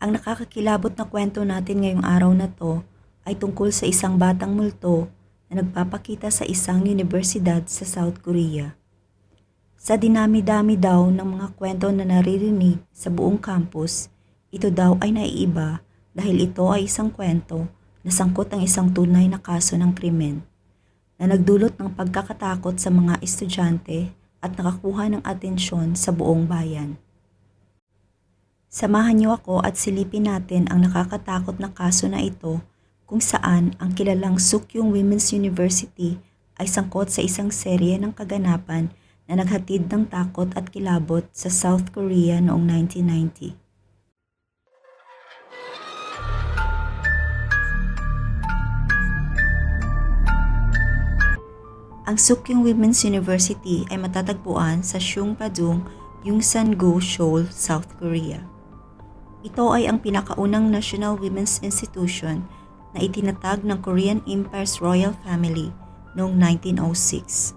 Ang nakakakilabot na kwento natin ngayong araw na to ay tungkol sa isang batang multo na nagpapakita sa isang universidad sa South Korea. Sa dinami-dami daw ng mga kwento na naririnig sa buong campus, ito daw ay naiiba dahil ito ay isang kwento na sangkot ang isang tunay na kaso ng krimen na nagdulot ng pagkakatakot sa mga estudyante at nakakuha ng atensyon sa buong bayan. Samahan niyo ako at silipin natin ang nakakatakot na kaso na ito kung saan ang kilalang Sukyung Women's University ay sangkot sa isang serye ng kaganapan na naghatid ng takot at kilabot sa South Korea noong 1990. Ang Sukyung Women's University ay matatagpuan sa Sungpadung, Yungsan-gu, Seoul, South Korea. Ito ay ang pinakaunang national women's institution na itinatag ng Korean Empire's royal family noong 1906.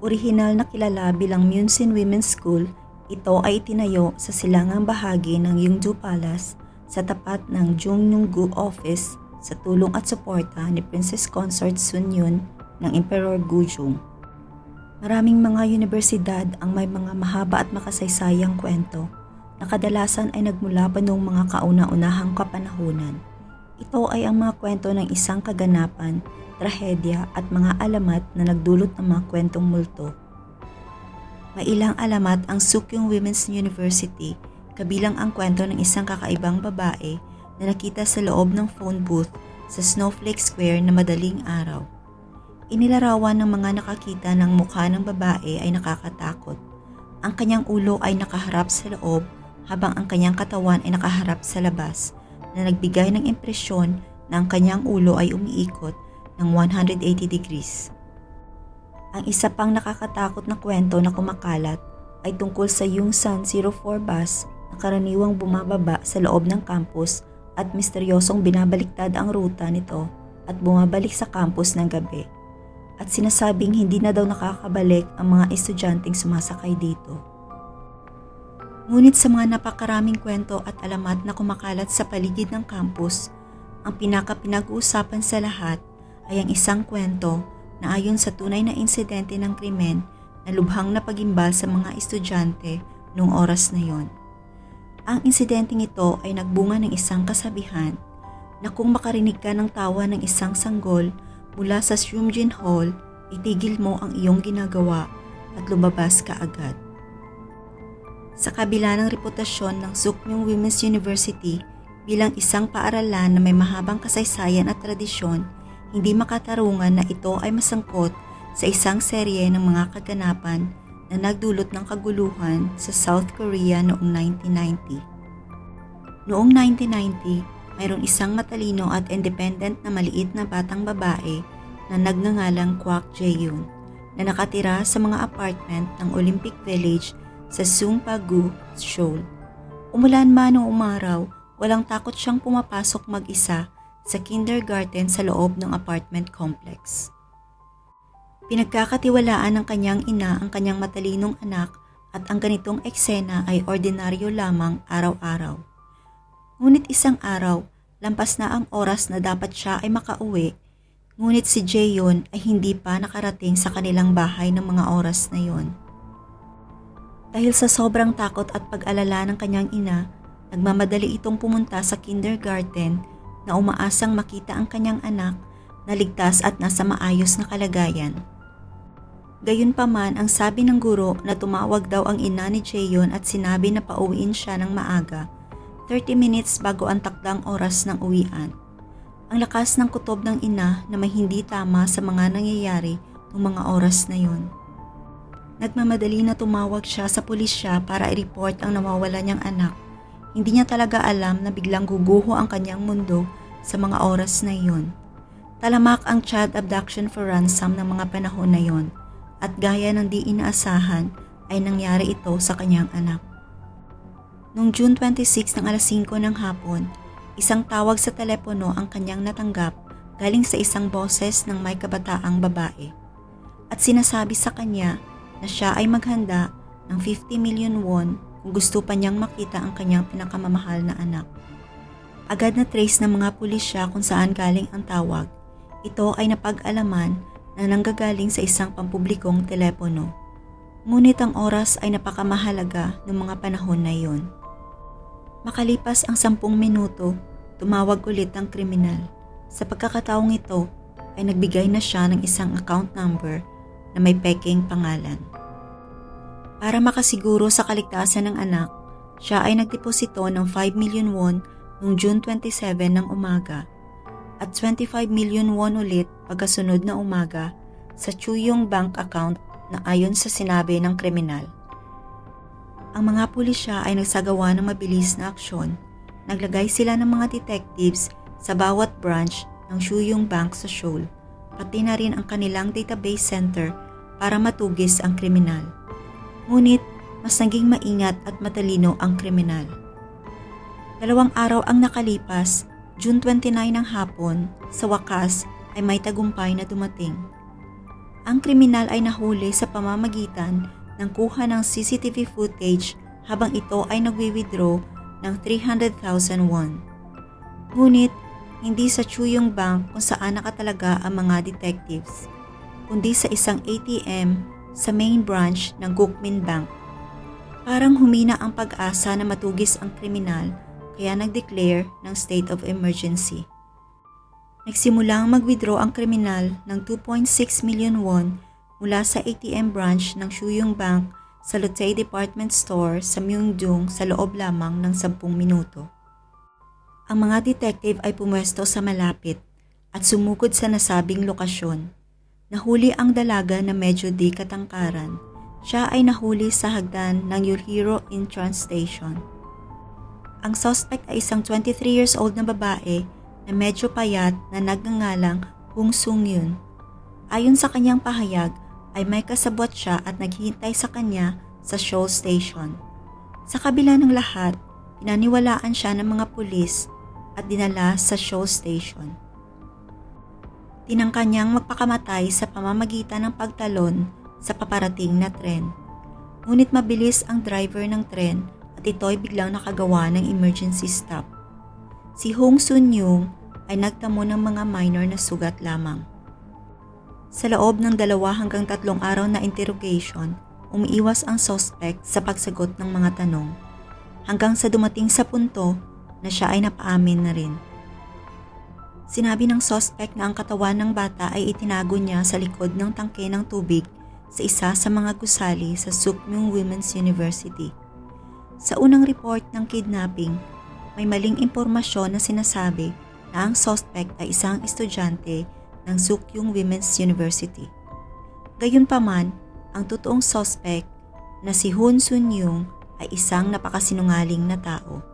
Orihinal na kilala bilang Munsin Women's School, ito ay itinayo sa silangang bahagi ng Yungju Palace sa tapat ng Jungnunggu Office sa tulong at suporta ni Princess Consort Sun Yun ng Emperor Gujung. Maraming mga universidad ang may mga mahaba at makasaysayang kwento na kadalasan ay nagmula pa noong mga kauna-unahang kapanahunan. Ito ay ang mga kwento ng isang kaganapan, trahedya at mga alamat na nagdulot ng mga kwentong multo. May ilang alamat ang Sukyung Women's University kabilang ang kwento ng isang kakaibang babae na nakita sa loob ng phone booth sa Snowflake Square na madaling araw. Inilarawan ng mga nakakita ng mukha ng babae ay nakakatakot. Ang kanyang ulo ay nakaharap sa loob habang ang kanyang katawan ay nakaharap sa labas na nagbigay ng impresyon na ang kanyang ulo ay umiikot ng 180 degrees. Ang isa pang nakakatakot na kwento na kumakalat ay tungkol sa Yungsan 04 bus na karaniwang bumababa sa loob ng campus at misteryosong binabaliktad ang ruta nito at bumabalik sa campus ng gabi. At sinasabing hindi na daw nakakabalik ang mga estudyanteng sumasakay dito. Ngunit sa mga napakaraming kwento at alamat na kumakalat sa paligid ng campus, ang pinaka-pinag-uusapan sa lahat ay ang isang kwento na ayon sa tunay na insidente ng krimen na lubhang napagimbal sa mga estudyante noong oras na yon. Ang insidenteng ito ay nagbunga ng isang kasabihan na kung makarinig ka ng tawa ng isang sanggol mula sa Shumjin Hall, itigil mo ang iyong ginagawa at lumabas ka agad. Sa kabila ng reputasyon ng Sukmyong Women's University bilang isang paaralan na may mahabang kasaysayan at tradisyon, hindi makatarungan na ito ay masangkot sa isang serye ng mga kaganapan na nagdulot ng kaguluhan sa South Korea noong 1990. Noong 1990, mayroong isang matalino at independent na maliit na batang babae na nagngangalang Kwak Jae-yoon na nakatira sa mga apartment ng Olympic Village sa Sungpa-gu, Seoul. Umulan man o umaraw, walang takot siyang pumapasok mag-isa sa kindergarten sa loob ng apartment complex. Pinagkakatiwalaan ng kanyang ina ang kanyang matalinong anak at ang ganitong eksena ay ordinaryo lamang araw-araw. Ngunit isang araw, lampas na ang oras na dapat siya ay makauwi, ngunit si Jaeyon ay hindi pa nakarating sa kanilang bahay ng mga oras na yon. Dahil sa sobrang takot at pag-alala ng kanyang ina, nagmamadali itong pumunta sa kindergarten na umaasang makita ang kanyang anak na ligtas at nasa maayos na kalagayan. Gayunpaman ang sabi ng guro na tumawag daw ang ina ni Jaeyon at sinabi na pauwiin siya ng maaga, 30 minutes bago ang takdang oras ng uwian. Ang lakas ng kutob ng ina na may hindi tama sa mga nangyayari ng mga oras na yon. Nagmamadali na tumawag siya sa pulisya para i-report ang nawawala niyang anak. Hindi niya talaga alam na biglang guguho ang kanyang mundo sa mga oras na iyon. Talamak ang child abduction for ransom ng mga panahon na yon at gaya ng di inaasahan ay nangyari ito sa kanyang anak. Noong June 26 ng alas 5 ng hapon, isang tawag sa telepono ang kanyang natanggap galing sa isang boses ng may kabataang babae. At sinasabi sa kanya na siya ay maghanda ng 50 million won kung gusto pa niyang makita ang kanyang pinakamamahal na anak. Agad na trace ng mga pulisya kung saan galing ang tawag. Ito ay napag-alaman na nanggagaling sa isang pampublikong telepono. Ngunit ang oras ay napakamahalaga ng mga panahon na iyon. Makalipas ang sampung minuto, tumawag ulit ang kriminal. Sa pagkakataong ito, ay nagbigay na siya ng isang account number na may peking pangalan. Para makasiguro sa kaligtasan ng anak, siya ay nagdeposito ng 5 million won noong June 27 ng umaga at 25 million won ulit pagkasunod na umaga sa Chuyong bank account na ayon sa sinabi ng kriminal. Ang mga pulisya ay nagsagawa ng mabilis na aksyon. Naglagay sila ng mga detectives sa bawat branch ng Shuyong Bank sa Seoul, pati na rin ang kanilang database center para matugis ang kriminal. Ngunit, mas naging maingat at matalino ang kriminal. Dalawang araw ang nakalipas, June 29 ng hapon, sa wakas ay may tagumpay na dumating. Ang kriminal ay nahuli sa pamamagitan ng kuha ng CCTV footage habang ito ay nagwi-withdraw ng 300,000 won. Ngunit, hindi sa Chuyong Bank kung saan nakatalaga ang mga detectives, kundi sa isang ATM sa main branch ng Gukmin Bank. Parang humina ang pag-asa na matugis ang kriminal kaya nag-declare ng state of emergency. Nagsimulang mag-withdraw ang kriminal ng 2.6 million won mula sa ATM branch ng Shuyong Bank sa Lotte Department Store sa Myeongdong sa loob lamang ng 10 minuto. Ang mga detective ay pumwesto sa malapit at sumugod sa nasabing lokasyon. Nahuli ang dalaga na medyo di katangkaran. Siya ay nahuli sa hagdan ng Yurhiro Intrans Station. Ang suspect ay isang 23 years old na babae na medyo payat na nagngangalang Hung Sung Yun. Ayon sa kanyang pahayag ay may kasabot siya at naghihintay sa kanya sa Seoul Station. Sa kabila ng lahat, pinaniwalaan siya ng mga pulis at dinala sa Seoul Station. Tinangka niyang magpakamatay sa pamamagitan ng pagtalon sa paparating na tren. Ngunit mabilis ang driver ng tren at ito ay biglang nakagawa ng emergency stop. Si Hong Sun Yung ay nagtamo ng mga minor na sugat lamang. Sa loob ng dalawa hanggang tatlong araw na interrogation, umiiwas ang suspect sa pagsagot ng mga tanong hanggang sa dumating sa punto na siya ay napaamin na rin. Sinabi ng suspect na ang katawan ng bata ay itinago niya sa likod ng tangke ng tubig sa isa sa mga gusali sa Sukmyung Women's University. Sa unang report ng kidnapping, may maling impormasyon na sinasabi na ang suspect ay isang estudyante ng Sukyung Women's University. Gayunpaman, ang totoong suspect na si Hun Sun Yung ay isang napakasinungaling na tao.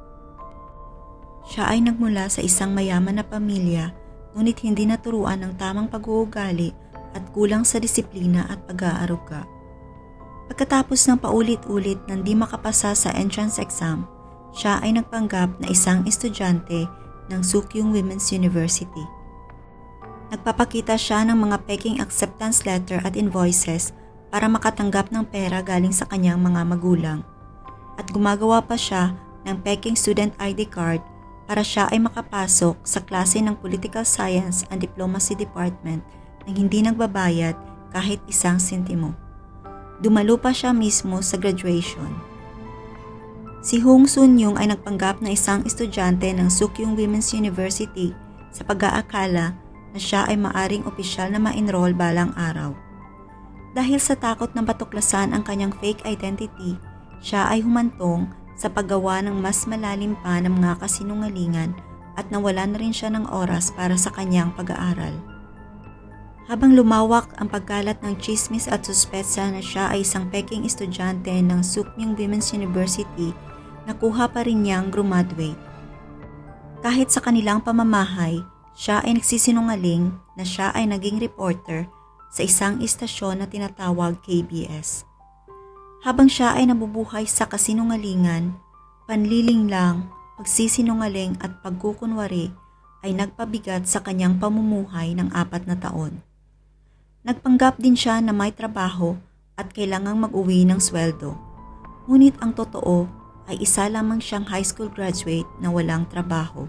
Siya ay nagmula sa isang mayaman na pamilya ngunit hindi naturuan ng tamang pag-uugali at kulang sa disiplina at pag-aaruga. Pagkatapos ng paulit-ulit ng di makapasa sa entrance exam, siya ay nagpanggap na isang estudyante ng Sukyung Women's University. Nagpapakita siya ng mga peking acceptance letter at invoices para makatanggap ng pera galing sa kanyang mga magulang. At gumagawa pa siya ng peking student ID card para siya ay makapasok sa klase ng Political Science and Diplomacy Department nang hindi nagbabayad kahit isang sentimo. Dumalo pa siya mismo sa graduation. Si Hong Sun Yung ay nagpanggap na isang estudyante ng Sukyung Women's University sa pag-aakala na siya ay maaring opisyal na ma-enroll balang araw. Dahil sa takot na patuklasan ang kanyang fake identity, siya ay humantong sa paggawa ng mas malalim pa ng mga kasinungalingan at nawala na rin siya ng oras para sa kanyang pag-aaral. Habang lumawak ang pagkalat ng chismis at suspetsa na siya ay isang peking estudyante ng Sukmyung Women's University, nakuha pa rin niyang graduate. Kahit sa kanilang pamamahay, siya ay nagsisinungaling na siya ay naging reporter sa isang istasyon na tinatawag KBS. Habang siya ay nabubuhay sa kasinungalingan, panliling lang, pagsisinungaling at pagkukunwari ay nagpabigat sa kanyang pamumuhay ng apat na taon. Nagpanggap din siya na may trabaho at kailangang mag-uwi ng sweldo. Ngunit ang totoo ay isa lamang siyang high school graduate na walang trabaho.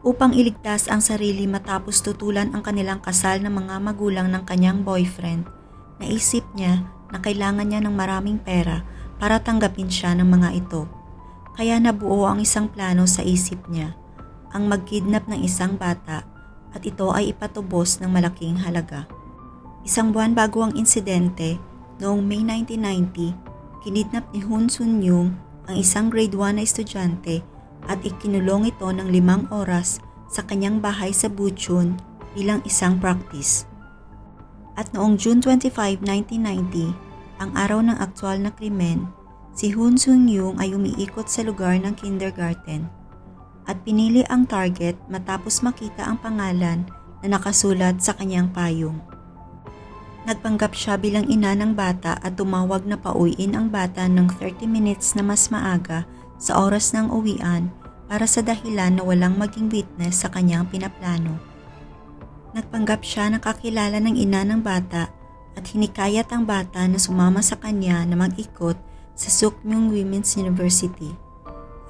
Upang iligtas ang sarili matapos tutulan ang kanilang kasal ng mga magulang ng kanyang boyfriend, naisip niya na kailangan niya ng maraming pera para tanggapin siya ng mga ito. Kaya nabuo ang isang plano sa isip niya, ang magkidnap ng isang bata at ito ay ipatubos ng malaking halaga. Isang buwan bago ang insidente, noong May 1990, kinidnap ni Hun Sun Yung ang isang grade 1 na estudyante at ikinulong ito ng limang oras sa kanyang bahay sa Buchon bilang isang practice. At noong June 25, 1990, ang araw ng aktwal na krimen, si Hun Sun Yung ay umiikot sa lugar ng kindergarten at pinili ang target matapos makita ang pangalan na nakasulat sa kanyang payong. Nagpanggap siya bilang ina ng bata at tumawag na pauwiin ang bata ng 30 minutes na mas maaga sa oras ng uwian para sa dahilan na walang maging witness sa kanyang pinaplano. Nagpanggap siya na kakilala ng ina ng bata at hinikayat ang bata na sumama sa kanya na mag-ikot sa Sukmyung Women's University.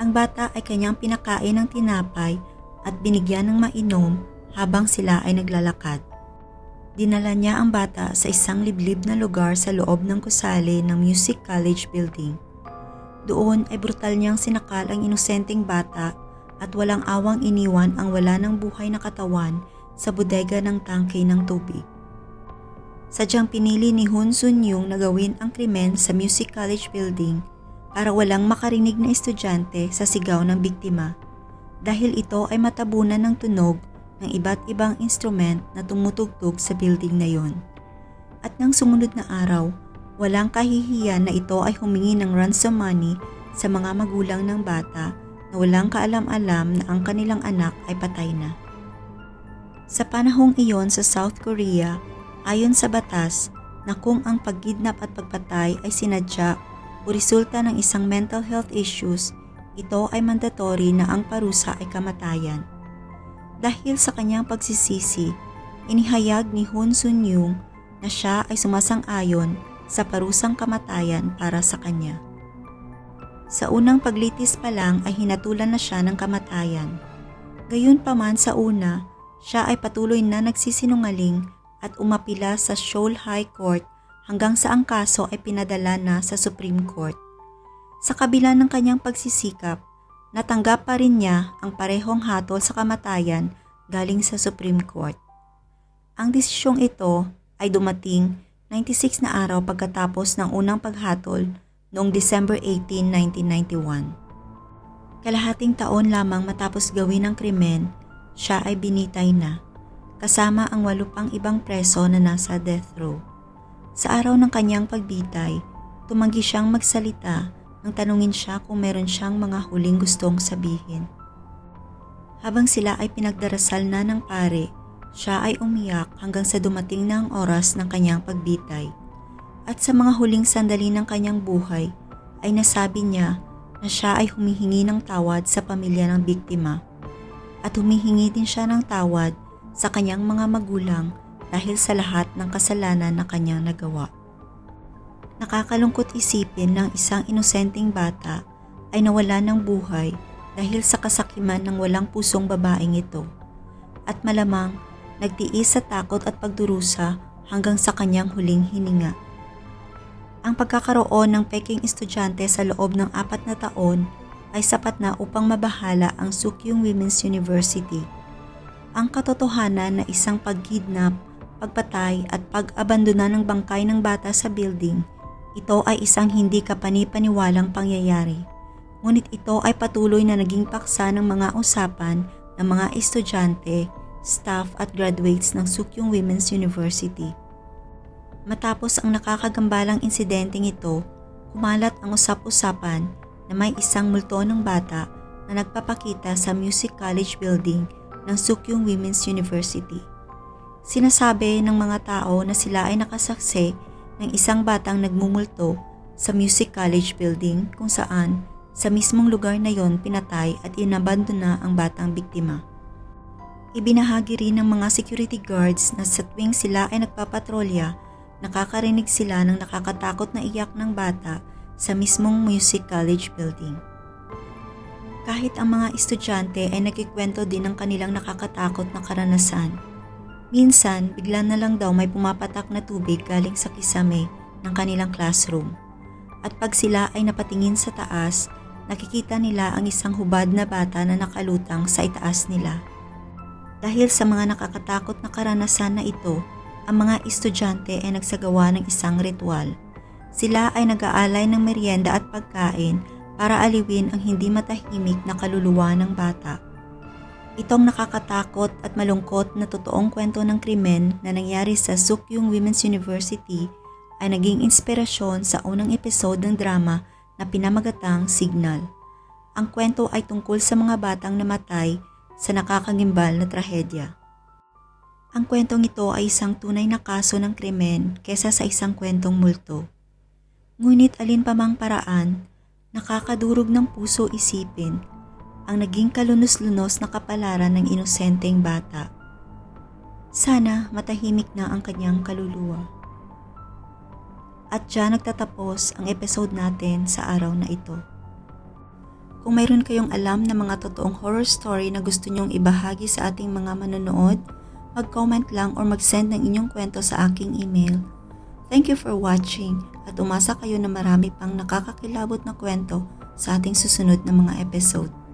Ang bata ay kanyang pinakain ng tinapay at binigyan ng mainom habang sila ay naglalakad. Dinala niya ang bata sa isang liblib na lugar sa loob ng kusali ng Music College building. Doon ay brutal niyang sinakal ang inosenteng bata at walang awang iniwan ang wala ng buhay na katawan sa bodega ng tangke ng tubig. Sadyang pinili ni Hun Sun Yung na gawin ang krimen sa Music College building para walang makarinig na estudyante sa sigaw ng biktima dahil ito ay matabunan ng tunog ng iba't ibang instrument na tumutugtog sa building na yon. At nang sumunod na araw, walang kahihiyan na ito ay humingi ng ransom money sa mga magulang ng bata na walang kaalam-alam na ang kanilang anak ay patay na. Sa panahong iyon sa South Korea, ayon sa batas na kung ang pagkidnap at pagpatay ay sinadya o resulta ng isang mental health issues, ito ay mandatory na ang parusa ay kamatayan. Dahil sa kanyang pagsisisi, inihayag ni Hun Sun Yung na siya ay sumasang-ayon sa parusang kamatayan para sa kanya. Sa unang paglitis pa lang ay hinatulan na siya ng kamatayan. Gayunpaman sa una, siya ay patuloy na nagsisinungaling at umapila sa Seoul High Court hanggang sa ang kaso ay pinadala na sa Supreme Court. Sa kabila ng kanyang pagsisikap, natanggap pa rin niya ang parehong hatol sa kamatayan galing sa Supreme Court. Ang desisyong ito ay dumating 96 na araw pagkatapos ng unang paghatol noong December 18, 1991. Kalahating taon lamang matapos gawin ang krimen, siya ay binitay na, kasama ang walu pang ibang preso na nasa death row. Sa araw ng kanyang pagbitay, tumanggi siyang magsalita nang tanungin siya kung meron siyang mga huling gustong sabihin. Habang sila ay pinagdarasal na ng pare, siya ay umiyak hanggang sa dumating na ang oras ng kanyang pagbitay. At sa mga huling sandali ng kanyang buhay, ay nasabi niya na siya ay humihingi ng tawad sa pamilya ng biktima. At humihingi din siya ng tawad sa kanyang mga magulang dahil sa lahat ng kasalanan na kanyang nagawa. Nakakalungkot isipin ng isang inosenteng bata ay nawala ng buhay dahil sa kasakiman ng walang pusong babaeng ito at malamang nagtiis sa takot at pagdurusa hanggang sa kanyang huling hininga. Ang pagkakaroon ng peking estudyante sa loob ng apat na taon ay sapat na upang mabahala ang Sukyung Women's University. Ang katotohanan na isang pagkidnap, pagpatay at pag-abandona ng bangkay ng bata sa building, ito ay isang hindi kapanipaniwalang pangyayari. Ngunit ito ay patuloy na naging paksa ng mga usapan ng mga estudyante, staff at graduates ng Sukyung Women's University. Matapos ang nakakagambalang insidenteng ito, kumalat ang usap-usapan na may isang multo ng bata na nagpapakita sa Music College building ng Sukyung Women's University. Sinasabi ng mga tao na sila ay nakasaksi ng isang batang nagmumulto sa Music College building kung saan sa mismong lugar na yon pinatay at inabandona ang batang biktima. Ibinahagi rin ng mga security guards na sa tuwing sila ay nagpapatrolya, nakakarinig sila ng nakakatakot na iyak ng bata sa mismong Music College building. Kahit ang mga estudyante ay nagkikwento din ng kanilang nakakatakot na karanasan. Minsan, bigla na lang daw may pumapatak na tubig galing sa kisame ng kanilang classroom. At pag sila ay napatingin sa taas, nakikita nila ang isang hubad na bata na nakalutang sa itaas nila. Dahil sa mga nakakatakot na karanasan na ito, ang mga estudyante ay nagsagawa ng isang ritual. Sila ay nag-aalay ng merienda at pagkain para aliwin ang hindi matahimik na kaluluwa ng bata. Itong nakakatakot at malungkot na totoong kwento ng krimen na nangyari sa Sukyung Women's University ay naging inspirasyon sa unang episode ng drama na pinamagatang Signal. Ang kwento ay tungkol sa mga batang namatay sa nakakagimbal na trahedya. Ang kwentong ito ay isang tunay na kaso ng krimen kesa sa isang kwentong multo. Ngunit alin pa mang paraan, nakakadurog ng puso isipin ang naging kalunos-lunos na kapalaran ng inosenteng bata. Sana matahimik na ang kanyang kaluluwa. At dyan nagtatapos ang episode natin sa araw na ito. Kung mayroon kayong alam na mga totoong horror story na gusto nyong ibahagi sa ating mga manonood, mag-comment lang or mag-send ng inyong kwento sa aking email. Thank you for watching at umasa kayo na marami pang nakakakilabot na kwento sa ating susunod na mga episode.